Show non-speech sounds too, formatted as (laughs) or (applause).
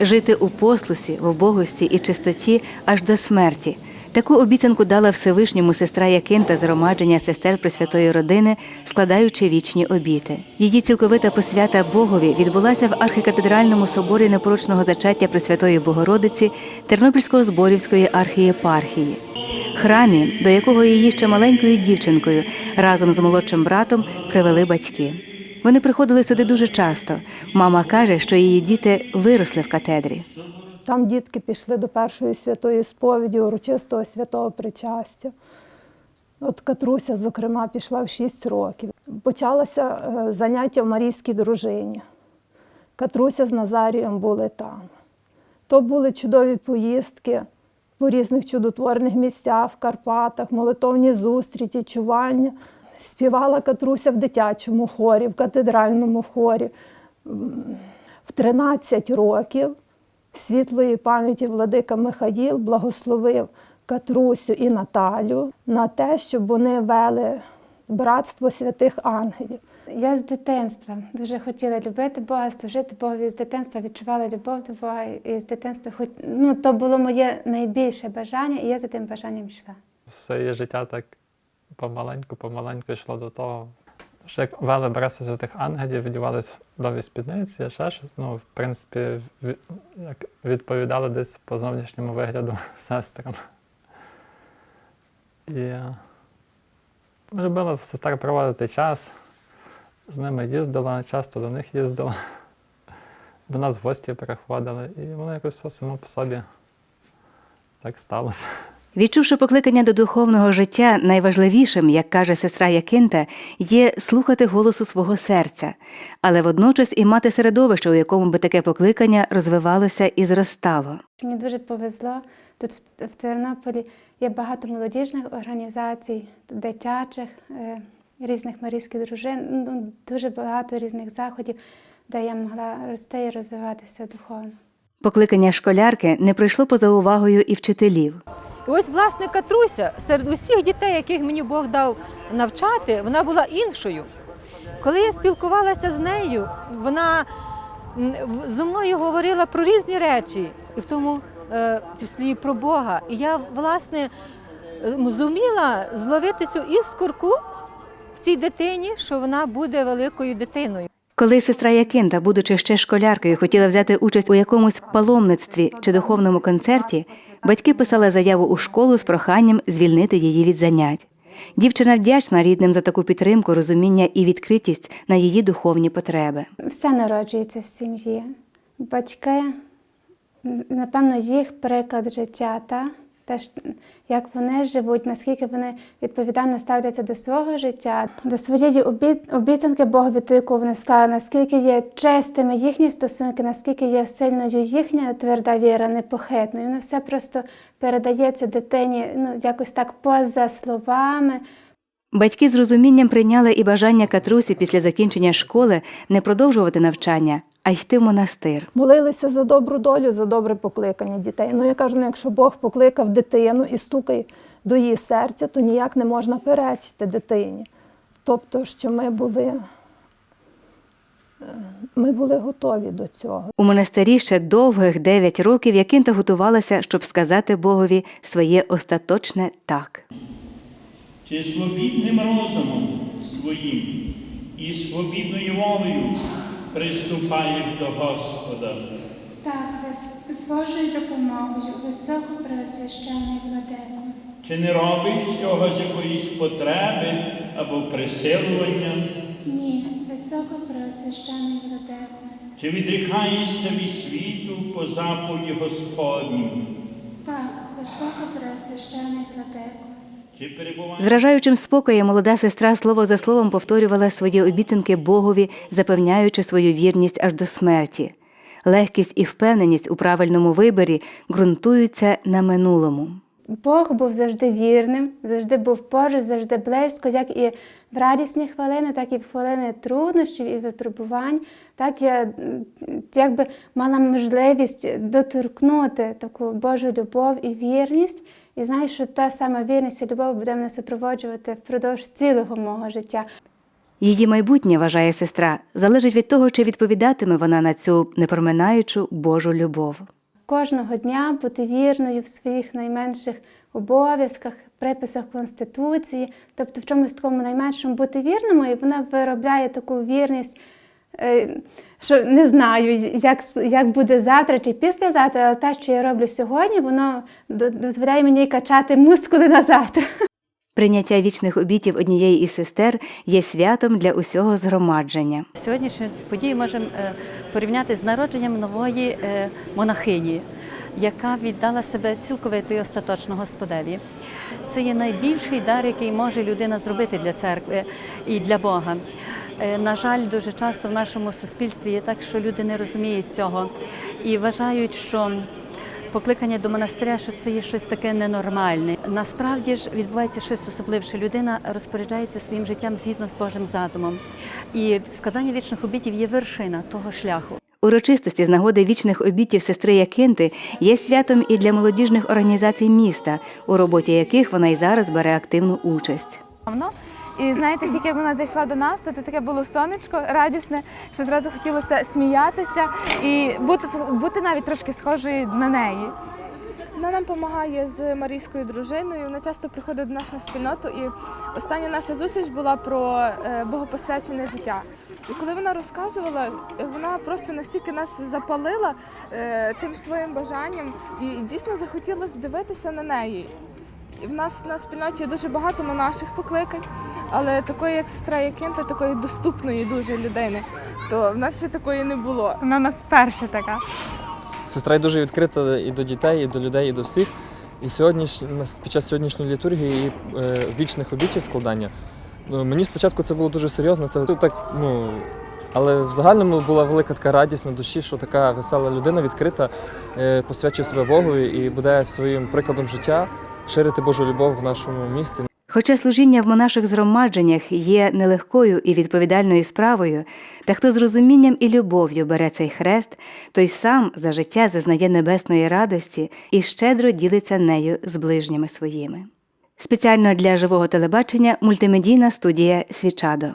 жити у послусі, в убогості і чистоті аж до смерті. Таку обіцянку дала Всевишньому сестра Якинта з громадження сестер Пресвятої родини, складаючи вічні обіти. Її цілковита посвята Богові відбулася в архікатедральному соборі непорочного зачаття Пресвятої Богородиці Тернопільського зборівської архієпархії. Храмі, до якого її ще маленькою дівчинкою разом з молодшим братом привели батьки. Вони приходили сюди дуже часто. Мама каже, що її діти виросли в катедрі. Там дітки пішли до першої святої сповіді, урочистого святого причастя. От Катруся, зокрема, пішла в 6 років. Почалося е, заняття в Марійській дружині. Катруся з Назарієм були там. То були чудові поїздки по різних чудотворних місцях в Карпатах, молитовні зустрічі, чування. Співала Катруся в дитячому хорі, в катедральному хорі. В 13 років світлої пам'яті владика Михаїл благословив Катрусю і Наталю на те, щоб вони вели братство святих ангелів. Я з дитинства дуже хотіла любити Бога, служити Богові з дитинства, відчувала любов до Бога і з дитинства хоч ну то було моє найбільше бажання, і я за тим бажанням йшла. все її життя так помаленьку, помаленьку йшло до того. Що як вели бреси святих ангелів, віддівались в нові спідниці, ще щось. Ну, в принципі, як відповідали десь по зовнішньому вигляду (laughs) сестрам. І е, любила в сестер проводити час. З ними їздила, часто до них їздила. До нас в гості приходили, і воно якось все само по собі так сталося. Відчувши покликання до духовного життя, найважливішим, як каже сестра Якинта, є слухати голосу свого серця, але водночас і мати середовище, у якому би таке покликання розвивалося і зростало. Мені дуже повезло. Тут в- Тернополі є багато молодіжних організацій, дитячих, е, різних марійських дружин, ну, дуже багато різних заходів, де я могла рости і розвиватися духовно. Покликання школярки не пройшло поза увагою і вчителів. І ось, власне, Катруся серед усіх дітей, яких мені Бог дав навчати, вона була іншою. Коли я спілкувалася з нею, вона зі мною говорила про різні речі, і в тому е, числі про Бога. І я, власне, зуміла зловити цю іскорку в цій дитині, що вона буде великою дитиною. Коли сестра Якинта, будучи ще школяркою, хотіла взяти участь у якомусь паломництві чи духовному концерті, батьки писали заяву у школу з проханням звільнити її від занять. Дівчина вдячна рідним за таку підтримку, розуміння і відкритість на її духовні потреби. Все народжується в сім'ї. Батьки, напевно, їх приклад життя, та? Те, як вони живуть, наскільки вони відповідально ставляться до свого життя, до своєї обі- обіцянки Богові, ту, яку вони склали, наскільки є чистими їхні стосунки, наскільки є сильною їхня тверда віра, непохитною. Воно все просто передається дитині ну, якось так поза словами, Батьки з розумінням прийняли і бажання Катрусі після закінчення школи не продовжувати навчання, а йти в монастир. Молилися за добру долю, за добре покликання дітей. Ну я кажу, ну, якщо Бог покликав дитину і стукає до її серця, то ніяк не можна перечити дитині. Тобто, що ми були, е, ми були готові до цього. У монастирі ще довгих дев'ять років Якинта готувалася, щоб сказати Богові своє остаточне так. Чи свобідним розумом своїм і свобідною волею приступаєш до Господа. Так, з Божою допомогою, високо преосвящений владико. Чи не робиш цього з якоїсь потреби або присилування, Ні, високо преосвящений владико. чи відрікаєшся від світу по заповіді Господній, Так, високо преосвящений владико. Чи перебуваєш З вражаючим спокоєм молода сестра слово за словом повторювала свої обіцянки Богові, запевняючи свою вірність аж до смерті. Легкість і впевненість у правильному виборі ґрунтуються на минулому. Бог був завжди вірним, завжди був поруч, завжди близько, як і в радісні хвилини, так і в хвилини труднощів і випробувань. Так я якби мала можливість доторкнути таку Божу любов і вірність. І знаю, що та сама вірність і любов буде мене супроводжувати впродовж цілого мого життя. Її майбутнє, вважає сестра, залежить від того, чи відповідатиме вона на цю непроминаючу Божу любов. Кожного дня бути вірною в своїх найменших обов'язках, приписах Конституції, тобто в чомусь такому найменшому бути вірною, і вона виробляє таку вірність. е, Що не знаю, як, як буде завтра чи післязавтра, але те, що я роблю сьогодні, воно дозволяє мені качати мускули на завтра. Прийняття вічних обітів однієї із сестер є святом для усього згромадження. Сьогоднішню подію можемо е, порівняти з народженням нової е, монахині, яка віддала себе цілковито і остаточно Господеві. Це є найбільший дар, який може людина зробити для церкви і для Бога. Е, На жаль, дуже часто в нашому суспільстві є так, що люди не розуміють цього і вважають, що Покликання до монастиря, що це є щось таке ненормальне. Насправді ж відбувається щось особливе, що людина розпоряджається своїм життям згідно з Божим задумом. І складання вічних обітів є вершина того шляху. Урочистості з нагоди вічних обітів сестри Якинти є святом і для молодіжних організацій міста, у роботі яких вона й зараз бере активну участь. І знаєте, тільки як вона зайшла до нас, то таке було сонечко радісне, що зразу хотілося сміятися і бути, бути навіть трошки схожою на неї. Вона нам допомагає з марійською дружиною. Вона часто приходить до нас на спільноту. І остання наша зустріч була про е, богопосвячене життя. І коли вона розказувала, вона просто настільки нас запалила е, тим своїм бажанням, і дійсно захотілося дивитися на неї. І в нас на спільноті дуже багато монаших покликань, але такої, як сестра Якинта, такої доступної дуже людини, то в нас ще такої не було. Вона у нас перша така. Сестра дуже відкрита і до дітей, і до людей, і до всіх. І сьогодні під час сьогоднішньої літургії і е, вічних обітів складання. Ну, мені спочатку це було дуже серйозно. Це так, ну. Але в загальному була велика така радість на душі, що така весела людина відкрита, е, посвячує себе Богу і буде своїм прикладом життя ширити Божу любов в нашому місті. Хоча служіння в монаших згромадженнях є нелегкою і відповідальною справою, та хто з розумінням і любов'ю бере цей хрест, той сам за життя зазнає небесної радості і щедро ділиться нею з ближніми своїми. Спеціально для живого телебачення мультимедійна студія Свічадо.